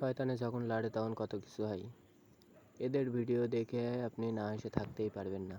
শয়তানে যখন লাড়ে তখন কত কিছু হয় এদের ভিডিও দেখে আপনি না এসে থাকতেই পারবেন না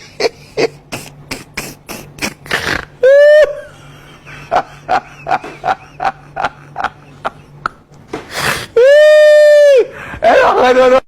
Ai, não, não.